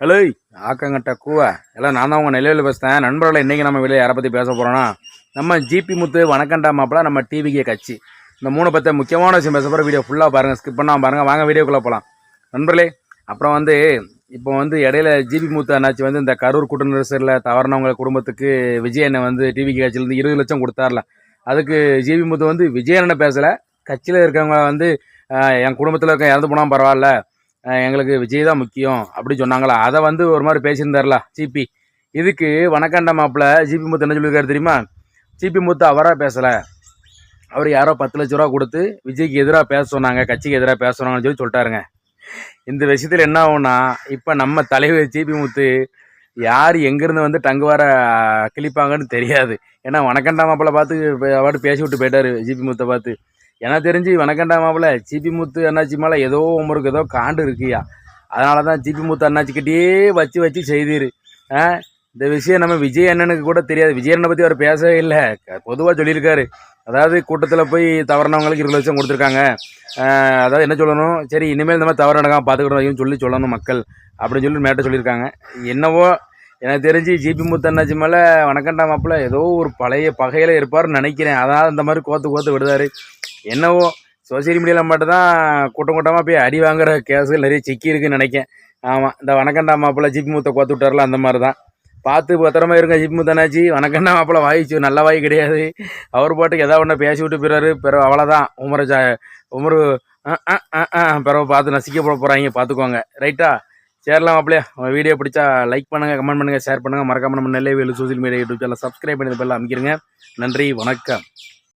Hello. ஆக்கங்கட்ட கூவ. எல்லாம் நான் தான் உங்கள் நிலையில் பேசுகிறேன் நண்பர்களை இன்றைக்கி நம்ம வெளியே யாரை பற்றி பேச போகிறோன்னா நம்ம ஜிபி முத்து வணக்கண்டா மாப்பிள நம்ம டிவிக்கே கட்சி. இந்த மூணு பற்றி முக்கியமான விஷயம் பேச போகிற வீடியோ ஃபுல்லாக பாருங்கள் ஸ்கிப் பண்ணாமல் பாருங்கள் வாங்க வீடியோக்குள்ளே போகலாம் நண்பர்களே அப்புறம் வந்து இப்போ வந்து இடையில ஜிபி முத்து அண்ணாச்சி வந்து இந்த கரூர் குற்ற நெரிசலில் தவறினவங்க குடும்பத்துக்கு விஜய் அண்ணன் வந்து டிவிக்கு கட்சியிலேருந்து இருபது லட்சம் கொடுத்தார்ல. அதுக்கு ஜிபி முத்து வந்து விஜய் பேசலை. கட்சியில் இருக்கவங்க வந்து என் குடும்பத்தில் இருக்க இறந்து போனால் பரவாயில்ல. எங்களுக்கு விஜய் தான் முக்கியம் அப்படி சொன்னாங்களா? அதை வந்து ஒரு மாதிரி பேசியிருந்தார்ல ஜிபி. இதுக்கு வணக்கண்ட மாப்பிள்ள ஜிபி முத்து என்ன சொல்லியிருக்காரு தெரியுமா? ஜிபி முத்து அவராக பேசலை. அவர் யாரோ பத்து லட்ச ரூபா கொடுத்து விஜய்க்கு எதிராக பேச சொன்னாங்க கட்சிக்கு எதிராக பேச சொன்னாங்கன்னு சொல்லி சொல்லிட்டாருங்க. இந்த விஷயத்தில் என்ன ஆகும்னா இப்போ நம்ம தலைவர் ஜிபி முத்து யார் எங்கேருந்து வந்து டங்கு வர கிழிப்பாங்கன்னு தெரியாது. ஏன்னா வணக்கண்டா மாப்பிள்ள பார்த்து அவார்டு பேசி விட்டு போயிட்டார் ஜிபி முத்தை பார்த்து. எனக்கு தெரிஞ்சு வணக்கண்டா மாப்பிள்ள. ஜிபி முத்து அண்ணாச்சி மேலே ஏதோ உமருக்கு ஏதோ காண்டு இருக்கியா. அதனால தான் ஜிபி முத்து அண்ணாச்சிக்கிட்டே வச்சு வச்சு செய்தீர். ஆ? இந்த விஷயம் நம்ம விஜய் அண்ணனுக்கு கூட தெரியாது. விஜய் அண்ணனை பற்றி அவர் பேசவே இல்லை. பொதுவாக சொல்லியிருக்காரு. அதாவது கூட்டத்தில் போய் தவறினவங்களுக்கு இருபது லட்சம் கொடுத்துருக்காங்க. அதாவது என்ன சொல்லணும்? சரி இனிமேல் இந்த மாதிரி தவறு நடக்காமல் பார்த்துக்கிட்டோம் சொல்லி சொல்லணும் மக்கள். அப்படின்னு சொல்லி மேட்டை சொல்லியிருக்காங்க. என்னவோ எனக்கு தெரிஞ்சு ஜிபி முத்தண்ணாச்சி மேலே வணக்கண்டா மாப்பிள்ள. ஏதோ ஒரு பழைய பகையில் இருப்பார்னு நினைக்கிறேன். அதனால் இந்த மாதிரி கோத்து கோத்து விடுதாரு. என்னவோ சோசியல் மீடியாவில் மட்டும் தான் கூட்டம் கூட்டமாக போய் அடி வாங்குற கேஸுகள் நிறைய சிக்கி இருக்குன்னு நினைக்கேன் ஆமாம் இந்த வணக்கண்டா மாப்பிள்ள ஜிபி மூத்தை கோத்து விட்டார்ல அந்த மாதிரி தான் பார்த்து பத்திரமா இருங்க ஜிப் முத்தனாச்சி வணக்கண்டா மாப்பிள்ள வாயிச்சு நல்ல வாய் கிடையாது. அவர் பாட்டுக்கு எதாவது ஒன்று பேசி விட்டு போயிறாரு பிறகு அவ்வளோதான் உமரை ஜா உமரு அஹ், பிறகு பார்த்து நசிக்க போட போகிறாங்க பார்த்துக்கோங்க. ரைட்டா சேரலாம் மாப்பிளையா உங்கள் வீடியோ பிடிச்சா லைக் பண்ணுங்கள் கமெண்ட் பண்ணுங்கள் ஷேர் பண்ணுங்கள் மறக்காம நம்ம Nellai Velu social media YouTube channel subscribe பண்ணி பெல்லாம் அமைக்கிறங்க நன்றி வணக்கம்.